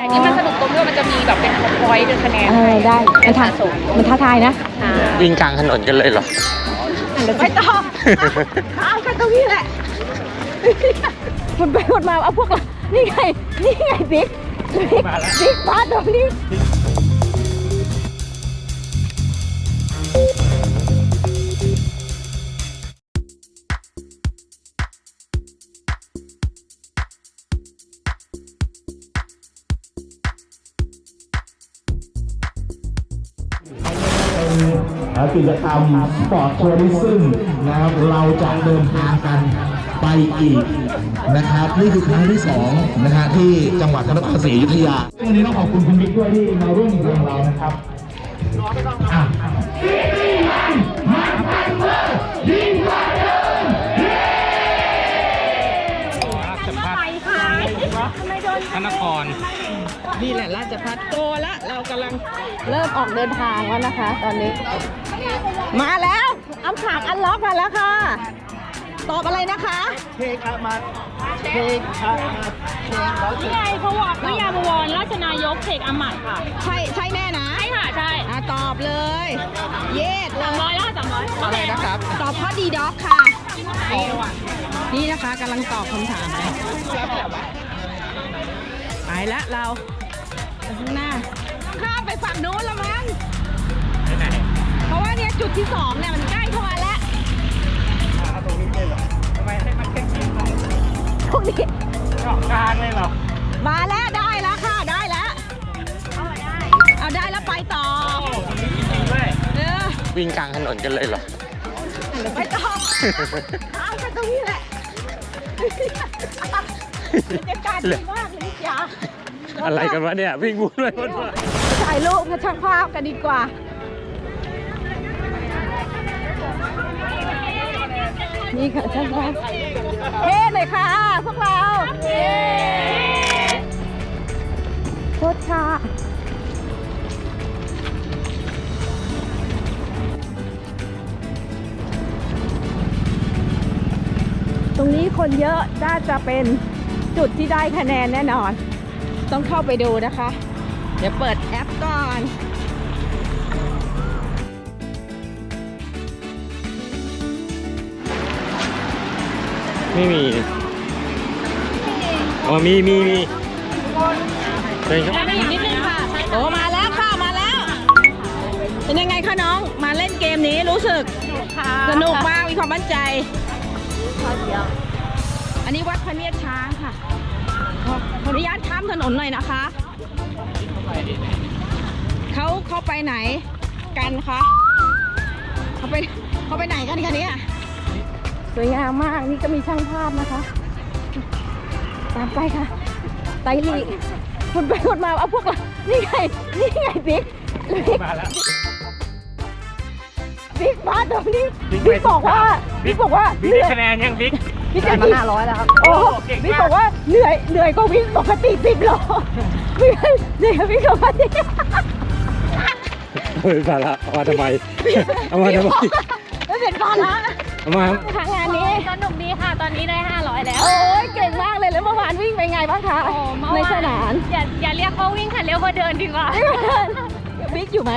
แต่นี่มันสนุกตรงที่ว่ามันจะมีแบบเป็นพอยต์เป็นคะแนนเออได้มันท้าสะสมมันท้าทายนะวิ่งกลางถนนกันเลยเหรอไม่ต้องข้ามกันตรงนี้แหละมันไปหมดมาเอาพวกเรานี่ไงนี่ไงบิ๊กบิ๊กบิ๊กมาตรงนี้ กิจกรรมสปอร์ตทัวริซึมนะครับเราจะเดินทางกันไปอีกนะครับ นี่คือครั้งที่สองนะฮะที่จังหวัดพระนครศรีอยุธยาวันนี้ต้องขอบคุณคุณบิ๊กด้วยที่มาร่วมกับเรานะครับอะพระนคร นี่แหละราชพัฒโกละเรากำลังเริ่มออกเดินทางแล้วนะคะ ตอนนี้ มาแล้วอัมผากอันล็อกมาแล้วค่ะ ตอบอะไรนะคะนี่ไงพระวรพระยาบวรราชนายกเขกอำมาตย์ค่ะ ใช่ใช่แน่นะใช่ค่ะใช่อะตอบเลย เยสเลสามยร้อยแล้วสามร้อยอะไรนะครับ ตอบข้อดีด็อกค่ะ นี่นะคะกำลังตอบคำถามนะไปละเราไป ข้างหน้าข้ามไปฝั่งนู้นแล้วมั้งเพราะว่าเนี่ยจุดที่สองเนี่ยมันใกล้เข้ามาแล้วตรงนี้ตรงนี้กลางเลยเหรอมาแล้วได้แล้วค่ะได้แล้ว เอาได้แล้วไปต่อเออวิ่งกลางถนนกันเลยเหรอไม่ต้องข้ามกันตรงนี้แหละบรรยากาศดีมากเลยจ้า อะไรกันวะเนี่ยวิ่งวุ่นไปวนมาถ่ายรูปกับช่างภาพกันดีกว่า นี่ค่ะช่างภาพเฮ้หน่อยค่ะพวกเราโทษค่ะตรงนี้คนเยอะน่าจะเป็นจุดที่ได้คะแนนแน่นอน ต้องเข้าไปดูนะคะ เดี๋ยวเปิดแอปก่อนไม่มีอ๋อมีมีมีเชิญครับอีกนิดนึงค่ะโอ้มาแล้วค่ะมาแล้ว เป็นยังไงคะน้องมาเล่นเกมนี้รู้สึกค่ะสนุกมากมีความมั่นใจ อันนี้วัดพระเนียดช้างค่ะ ขออนุญาตข้ามถนนหน่อยนะคะ เขาเขาไปไหนกันคะเขาไปเขาไปไหนกันคะเนี่ยสวยงามมากนี่ก็มีช่างภาพนะคะ ตามไปค่ะ ไตลีกคนไปคนมาเอาพวกเรานี่ไง นี่ไงบิ๊กบิ๊กมาแล้วบิ๊กมาตรงนี้บิ๊กบิ๊กบอกว่าบิ๊กบอกว่าบิ๊กได้คะแนนยังบิ๊ก บิ๊กจะมาห้าร้อยแล้วครับ โอ้บิ๊กบอกว่าเหนื่อยเหนื่อยกว่าวิ่งปกติสิบโลบิ๊กเหนื่อยกว่าวิ่งปกติ เฮ้ยสาระเอามาทำไมเอามาทำไมไม่เป็นภาระเอามาทางงานนี้ สนุกดีค่ะ ตอนนี้ได้ 500 แล้ว โอ้ยเก่งมากเลยแล้วเมื่อวานวิ่งไปไงบ้างคะโอ้เมื่อในวาสนามอย่าอย่าเรียกเขาวิ่งค่ะ เรียกว่าเดินดีกว่า บิ๊กอยู่ไหม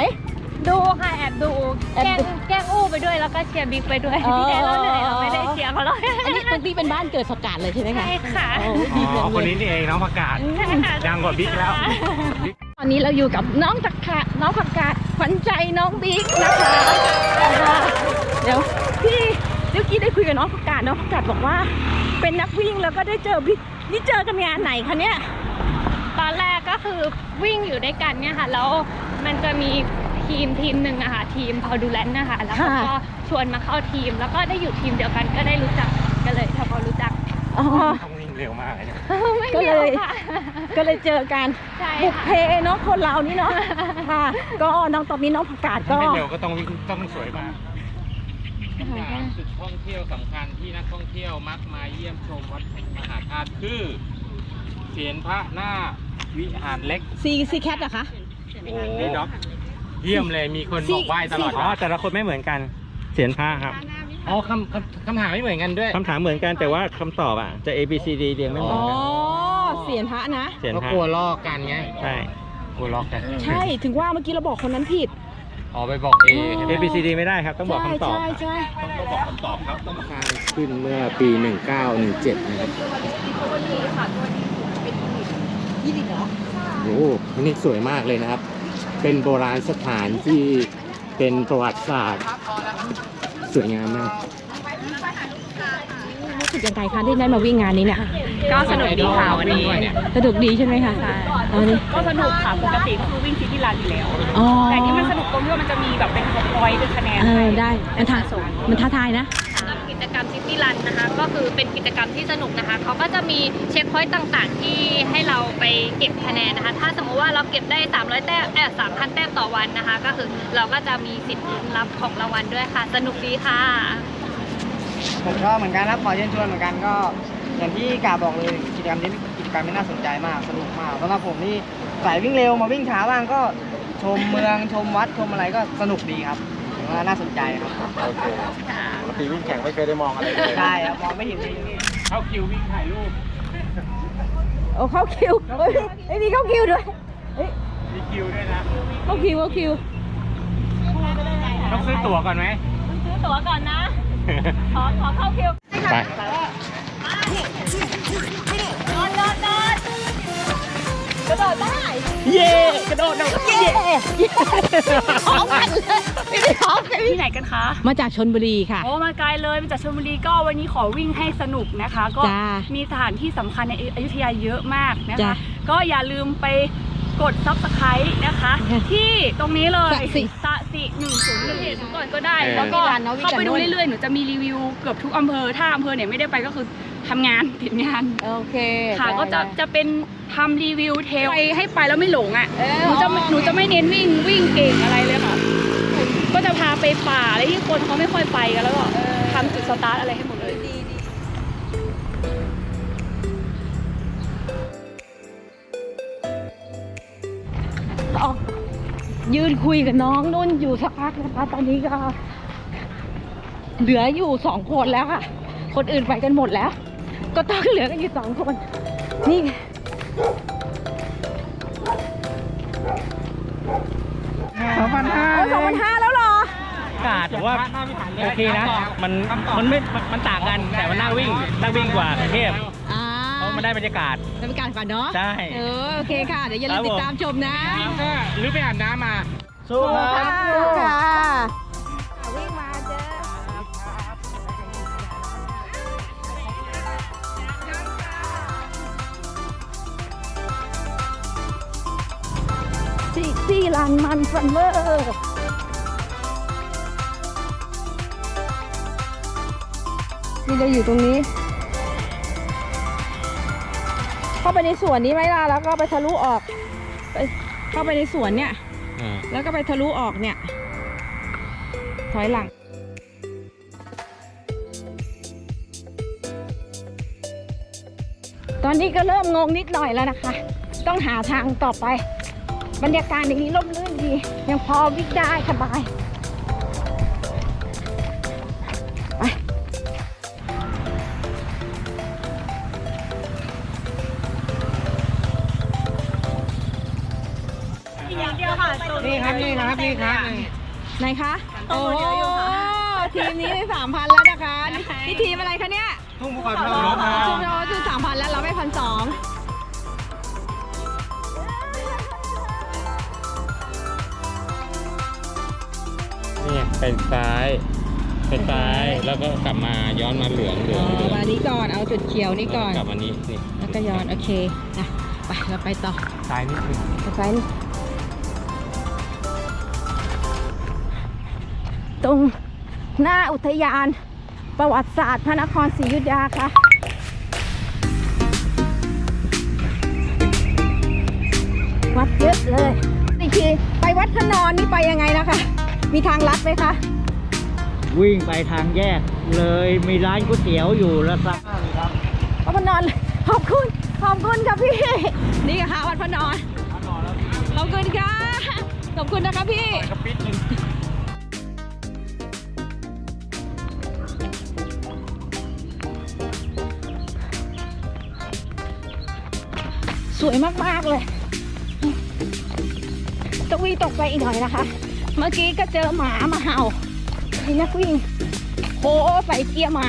ดูค่ะแอบดูแอบแกล้งดู แกล้งอู้ไปด้วยแล้วก็เชียร์บิ๊กไปด้วยอ๋อที่แกเราเหนื่อยเราไม่ได้เชียร์เขาหรอกอันนี้ตรงที่เป็นบ้านเกิดสกัดเลยใช่ไหมคะใช่ค่ะโอ้ยดีจังอ๋อเลยคนนี้นี่เองน้องประกาศ ใช่ค่ะดังกว่าบิ๊กแล้ว ตอนนี้เราอยู่กับน้องตักขะน้องผักกาดขวัญใจน้องบิ๊กนะคะเดี๋ยวพี่เดี๋ยวกี้ได้คุยกับน้องผักกาดน้องผักกาดบอกว่า เป็นนักวิ่งแล้วก็ได้เจอบิ๊กนี่เจอกันงานไหนคะเนี่ย ตอนแรกก็คือวิ่งอยู่ด้วยกันเนี่ยค่ะ แล้วมันจะมี ทีมทีมหนึ่งอะค่ะทีมพอดูแลนนะคะแล้วเขาค่ะก็ชวนมาเข้าทีม แล้วก็ได้อยู่ทีมเดียวกันก็ได้รู้จักกันเลยทำความรู้จักอ๋อต้องวิ่งเร็วมากเลยนะไม่ก็เร็เลวยค่ะก็เลยเจอกันใช่บุกค่ะเพเนาะคนเรานี่เนาะค่ะก็น้องตอนนี้น้องผักกาดก็ไม่เร็วก็ต้องวิ่งต้องสวยมากจุดท่องเที่ยวสำคัญที่นักท่องเที่ยวมักมาเยี่ยมชมวัดมหาธาตุคือเสียนพระหน้าวิหารเล็กซีซีแคทเหรอคะโอ้ เยี่ยมเลยมีคนบอกไหว้ตลอดอ๋อแต่ละคนไม่เหมือนกันเสียนผ้าครับอ๋อคำคำคำถามไม่เหมือนกันด้วยคำถามเหมือนกันแต่ว่าคำตอบอะจะ A B C D เรียงไม่เหมือ๋อนอกันเสีสียนพระนะเสียนก็พระกลัวลอกกันไงใช่กลัวลอกกันใช่ถึงว่าเมื่อกี้เราบอกคนนั้นผิดอ๋อไปบอกเอเอ B C D ไม่ได้ครับ ต้องบอกใช่คำตอบใช่ใช่ขึ้นเมื่อปี 1917นะครับยี่สิบเหรอโอ้โหนี่สวยมากเลยนะครับ เป็นโบราณสถานที่เป็นประวัติศาสตร์สวยงามมาก รู้สึกยังไงคะที่ได้มาวิ่งงานนี้เนี่ยก็สนุกดีค่ะวันนี้สนุกดีใช่ไหมคะอ๋อนี่ก็สนุกค่ะปกติก็คือวิ่งซิตี้รันอยู่แล้วอ๋อแต่ที่มันสนุกตรงที่ว่ามันจะมีแบบเป็นพอยต์เป็นคะแนนเออได้มันท้ามันท้าทายนะสำหรับกิ จกรรมซิตี้รันนะคะ ก็คือเป็นกิจกรรมที่สนุกนะคะ เขาก็จะมีเช็คพอยต์ต่างๆ ที่ให้เราไปเก็บคะแนนนะคะ ถ้าสมมติว่าเราเก็บได้ 300 แต้มเออ3,000 แต้มต่อวันนะคะ ก็คือเราก็จะมีสิทธิ์ลุ้นรับของรางวัลด้วยค่ะ สนุกดีค่ะ ผมชอบเหมือนกันครับขอเชิญชวนเหมือนกันก็ อย่างที่กาบอกเลยกิจกรรมนี้เป็นกิจกรรมที่น่าสนใจมากสนุกมากสำหรับผมนี่สายวิ่งเร็วมาวิ่งช้าบ้างก็ชมเมืองชมวัดชมอะไรก็สนุกดีครับ น่าสนใจครับโอเคปกติวิ่งแข่งไม่เคยได้มองอะไรเลยใช่ครับมองไม่เห็นจริงเข้าคิววิ่งถ่ายรูปโอ้เข้าคิวเฮ้ยเฮ้ยมีเข้าคิวด้วยเฮ้ยมีคิวด้วยนะเข้าคิวเข้าคิวต้องซื้อตั๋วก่อนไหมซื้อตั๋วก่อนนะ ขอขอเข้าคิวไป กระโดดได้ เย่กระโดดเร็วเย้พร้อมกันเลยไม่ได้พร้อมกันที่ไหนกันคะ มาจากชนบุรีค่ะ โอ้มาไกลเลยมาจากชลบุรีก็วันนี้ขอวิ่งให้สนุกนะคะ ก็จ้ามีสถานที่สำคัญในอยุธยาเยอะมากนะจ้าคะ ก็อย่าลืมไปกดซับสไครต์นะคะ ที่ตรงนี้เลยสะสิสะสิหนึ่งศูนย์หนึ่งก่อนก็ได้ เออ แล้วก็วิ่งร้านเนอะวิ่งเข้าไปกันดูนู่น เรื่อยๆหนูจะมีรีวิวเกือบทุกอำเภอถ้าอำเภอไหนไม่ได้ไปก็คือ ทำงานติดงาน โอเคค่ะได้ก็จะได้ จะเป็นทำรีวิวเทลไปให้ไปแล้วไม่หลงอะเออหนูจะโอเคหนูจะไม่เน้นวิ่งวิ่งเก่งอะไรเลยค่ะ ก็จะพาไปป่าอะไรที่คนเขาไม่ค่อยไปกันแล้วก็ทำจุดสตาร์ทอะไรให้หมดเลยออกยืนคุยกับน้องนุ่นอยู่สักพักนะคะตอนนี้ก็ เหลืออยู่สองคนแล้วค่ะ คนอื่นไปกันหมดแล้ว ก็ต้องเหลือกันอยู่สองคน นี่สองพันห้าโอ้สองพันห้าแล้วเหรออากาศถือว่าโอเคนะ มันมันไม่มันมันต่างกันแต่มันน่าวิ่งน่าวิ่งกว่ากรุงเทพอ่าเพราะมันได้บรรยากาศจะเป็นการก่อนเนาะใช่ เออโอเคค่ะ เดี๋ยวอย่าลืมครับผมติดตามชมนะ หรือไปอาบน้ำมา สู้ครับ สู้ค่ะ ซี่ซี่ลันมันฟันเวอร์นี่เราอยู่ตรงนี้ เข้าไปในสวนนี้ไหมล่ะแล้วก็ไปทะลุออกไปเข้าไปในสวนเนี่ยแล้วก็ไปทะลุออกเนี่ย ถอยหลังตอนนี้ก็เริ่มงงนิดหน่อยแล้วนะคะ ต้องหาทางต่อไป บรรยากาศอย่างนี้ร่มรื่นดี ยังพอวิ่งได้สบายไปนี่ครับนี่ครับนี่ครับไหนคะโอ้โหทีมนี้สามพันแล้วนะคะนี่ทีมอะไรคะเนี่ยทุ่งภูเขาทองชุมชนคือสามพันแล้วเราไม่พันสอง ไปซ้ายไปซ้ายแล้วก็กลับมาย้อนมาเหลืองเหลืองเหลืองมานี้ก่อนเอาจุดเขียวนี่ก่อน กลับมานี้นี่แล้วก็ย้อนโอเคนะไปเราไปต่อซ้ายนิดนึงไปซ้ายนี่ตรงหน้าอุทยาน ประวัติศาสตร์พระนครศรีอยุธยาค่ะ วัดเยอะเลยอีกทีไปวัดพระนอนนี่ไปยังไงนะคะ มีทางลัดไหมคะ วิ่งไปทางแยกเลยมีร้านก๋วยเตี๋ยวอยู่แล้วครับวัดพระนอนขอบคุณ ขอบคุณค่ะพี่ นี่ค่ะวัดพระนอนขอบคุณค่ะ ขอบคุณนะคะพี่ตวยมาก ๆ เลย ต้องวิ่งตกไปอีกหน่อยนะคะ เมื่อกี้ก็เจอหมามาเห่ามีนักวิ่งโหใส่เกียร์หมา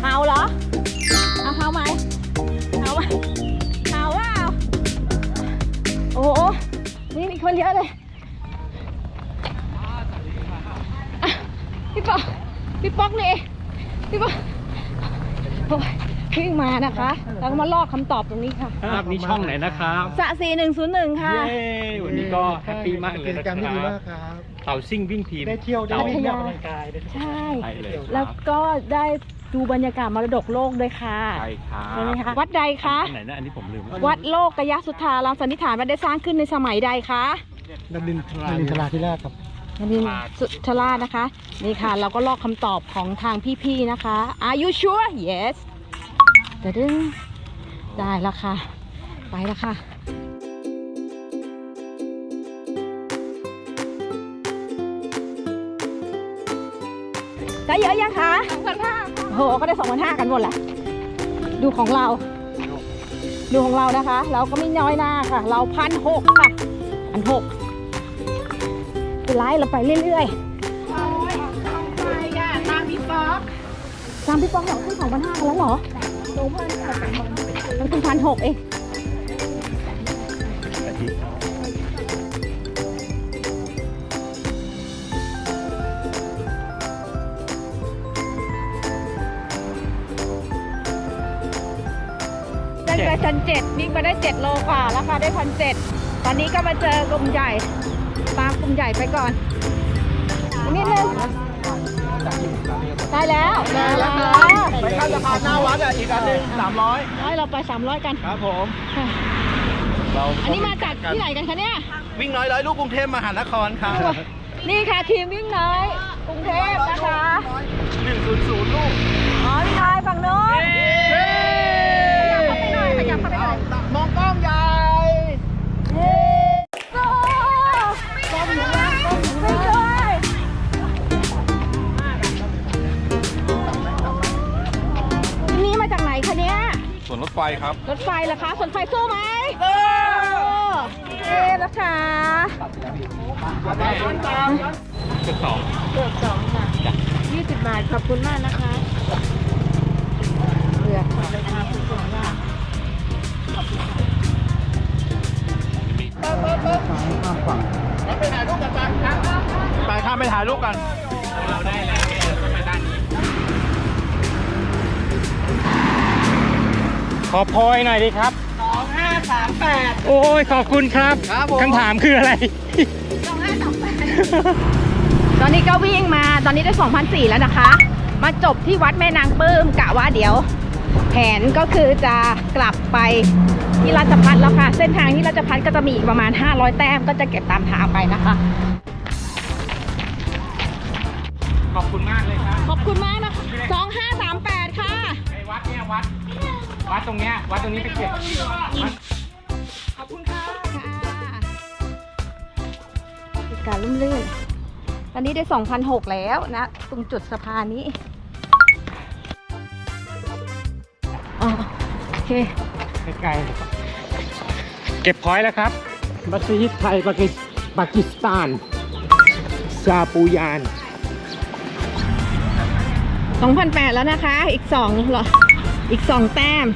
เห่าเหรอ เอาเห่าไหมเห่าไหมเห่าว่าโอ้โหนี่มีคนเยอะเลยพี่ป๊อกพี่ป๊อกนี่เองพี่ป๊อกโอ้ย วิ่งมานะคะ แล้วก็มาลอกคำตอบตรงนี้ค่ะครับนี่ช่องไหนนะครับสะสีหนึ่งศูนย์หนึ่งค่ะ เย้วันนี้ก็แฮปปี้มากเลยนะครับ เต่าซิ่งวิ่งทีมได้เที่ยวได้พัทยาใช่ไปเลยครับแล้วก็ได้ดูบรรยากาศมรดกโลกด้วยค่ะใช่ครับใช่ไหมคะวัดใดคะ อันไหนนะอันนี้ผมลืมวัดโลกกยสุธารามสันนิษฐานว่าได้สร้างขึ้นในสมัยใดคะนันดินทรานันดินทราที่แรกครับนรินทร์สุทราชนะคะ นี่ค่ะ เราก็ลอกคำตอบของทางพี่ๆนะคะ Are you sure yes แต่ดึงได้และค่ะ ไปและค่ะได้เยอะยังคะสองพันห้าโหก็ได้สองพันห้ากันหมดแหละ ดูของเรา ดูของเรานะคะ เราก็ไม่น้อยหน้าค่ะ เราพันหกค่ะพันหกเป็นไรเราไปเรื่อยๆตามพี่ป๊อกตามพี่ป๊อกเหรอขึ้นสองพันห้ากันแล้วเหรอ สองพันมันขึ้นพันหกเองได้ไปพันเจ็ดวิ่งมาได้เจ็ดโลกว่าแล้วค่ะได้พันเจ็ดตอนนี้ก็มาเจอกลุ่มใหญ่ตามกลุ่มใหญ่ไปก่อนอีกนิดนึง ได้แล้วได้แล้วไปข้ามสะพานหน้าวัดอะอีกอันหนึ่งสามร้อยร้อยเราไปสามร้อยกัน ครับผมค่ะเราอันนี้มาจากที่ไหนกันคะเนี่ย วิ่งน้อยร้อยลูกกรุงเทพมหานครครับนี่ค่ะทีมวิ่งน้อยกรุงเทพนะคะ หนึ่งศูนย์ศูนย์ลูกอ๋อวิ่งน้อยฝั่งโน้นขยับเข้าไปหน่อยขยับเข้าไปหน่อย มองกล้องใหญ่ วนรถไฟครับ รถไฟเหรอคะส่วนไฟสู้ไหมเออเอ๊นะคะจุดสองเกือบสองค่ะยี่สิบบาทขอบคุณมากนะคะเลือกค่ะไปข้ามไปถ่ายรูปกันเราได้แล้ว ขอพลอยหน่อยดีครับ 2538 โอ้ยขอบคุณครับครับผม คำถามคืออะไร ตอนนี้ก็วิ่งมาตอนนี้ได้ 2,004แล้วนะคะ มาจบที่วัดแม่นางปลื้มกะว่าเดี๋ยว แผนก็คือจะกลับไปที่ราชพัฒแล้วค่ะ เส้นทางที่ราชพัฒก็จะมีอีกประมาณ 500 แต้มก็จะเก็บตามทางไปนะคะ ขอบคุณมากเลยครับ ขอบคุณมากนะคะ2538 ค่ะ ไอ้วัดเนี่ยวัด วัดตรงเนี้ยวัดตรงนี้ไปเก็บวัดขอบคุณค่ะบรรยากาศร่มรื่นตอนนี้ได้ 2,006 แล้วนะ ตรงจุดสะพานนี้อ๋อโอเคใกล้เก็บพอยต์แล้วครับ มัสยิดไทยปากีสปากีสถานซาปูยาน 2,008 แล้วนะคะ อีก2เหรอ อีก2แต้ม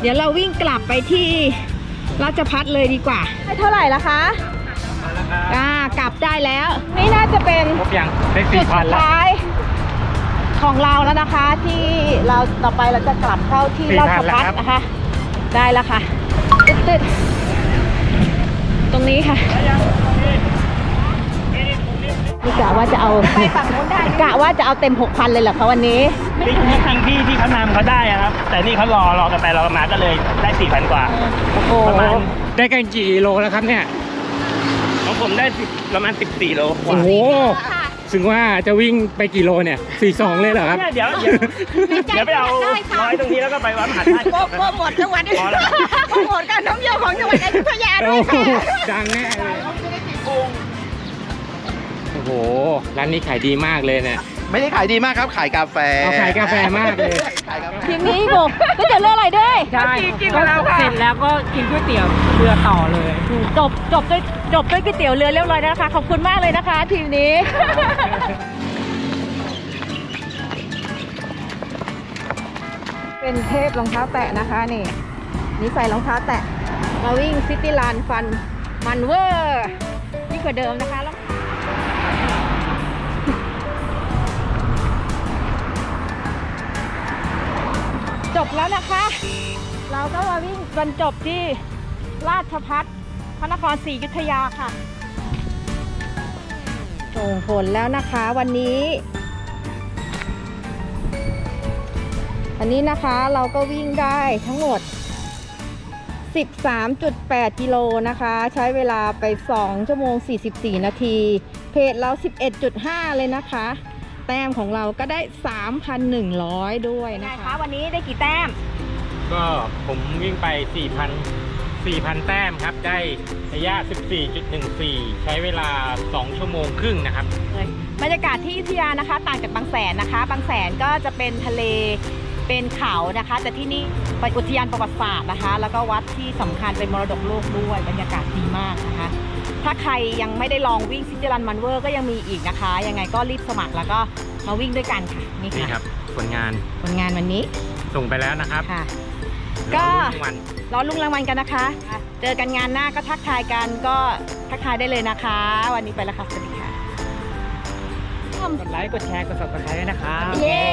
เดี๋ยวเราวิ่งกลับไปที่ราชพัฒเลยดีกว่าได้เท่าไหร่ละคะอ่ากลับได้แล้ว นี่น่าจะเป็นครบยังได้จุสี่ดพัสุนดแล้วท้ายของเราแล้วนะคะ ที่เราต่อไปเราจะกลับเข้าที่สี่ราพัชนแล้วพัฒครับนะคะ ได้แล้วค่ะตึ๊ดๆตรงนี้ค่ะนี่กะว่าจะเอา กะว่าจะเอาเต็ม 6,000 เลยเหรอคะวันนี้ นี่นี่ทางที่ที่เขานำเขาได้อะครับ แต่นี่เขารอรอกันไปรอกันมาก็เลยได้สี่พันกว่า โอ้โหประมาณ ได้กันกี่โลแล้วครับเนี่ย ของผมได้ประมาณ14โลโอ้โหถึงว่าจะวิ่งไปกี่โลเนี่ย42เลยเหรอครับเดี๋ยวเดี๋ยวเดี๋ยวไปเอาร้อยตรงนี้แล้วก็ไปวัดมหาธาตุ โปรโปรโมทจังหวัดพอแล้ว โปรโมทการท่องเที่ยวของจังหวัดอยุธยาด้โอ้วยโหค่ะดังแน่เลย โอ้โห ร้านนี้ขายดีมากเลยเนี่ย ไม่ได้ขายดีมากครับ ขายกาแฟเอาขายกาแฟมากเลย ขายกาแฟ ทีมนี้บอกก็จะเลือกอะไรด้วยใช่ก็เสร็จแล้วก็กินก๋วยเตี๋ยวเรือต่อเลย จบจบด้วยจบด้วยก๋วยเตี๋ยวเรือเรียบร้อยแล้วนะคะขอบคุณมากเลยนะคะ ทีมนี้ เป็นเทพรองเท้าแตะนะคะนี่นี่ใส่รองเท้าแตะ มาวิ่งซิตี้ลานฟันมันเวอร์ยิ่งกว่าเดิมนะคะ บแล้วนะคะ เราก็มาวิ่งบรรจบที่ราชพัฒพระนครศรีอยุธยาค่ะส่งผลแล้วนะคะวันนี้อันนี้นะคะเราก็วิ่งได้ทั้งหมด 13.8 กิโลนะคะ ใช้เวลาไป 2 ชั่วโมง 44 นาที เพจเรา 11.5 เลยนะคะ แต้มของเราก็ได้ 3,100 ด้วยนะคะวันนี้ได้กี่แต้ม ก็ผมวิ่งไป 4,000 4,000 แต้มครับ ได้ระยะ 14.14 ใช้เวลา 2 ชั่วโมงครึ่งนะครับเลยบรรยากาศที่อยุธยานะคะต่างจากบางแสนนะคะ บางแสนก็จะเป็นทะเลเป็นเขานะคะ แต่ที่นี่เป็นอุทยานประวัติศาสตร์นะคะ แล้วก็วัดที่สำคัญเป็นมรดกโลกด้วยบรรยากาศดีมากนะคะ ถ้าใครยังไม่ได้ลองวิ่งซิตี้รันมันเวอร์ก็ยังมีอีกนะคะ ยังไงก็รีบสมัครแล้วก็มาวิ่งด้วยกันค่ะนี่นี่คค่ะรับผลงานผลงานวันนี้ส่งไปแล้วนะครับค่ะรก็อลุ้นรางวัลรอลุ้นรางวัลกันนะคะ เจอกันงานหน้าก็ทักทายกันก็ทักทายได้เลยนะคะ วันนี้ไปแล้วค่ะสวัสดีค่ะกดไลค์ กดแชร์ กด subscribe ด้วยนะครับ เย้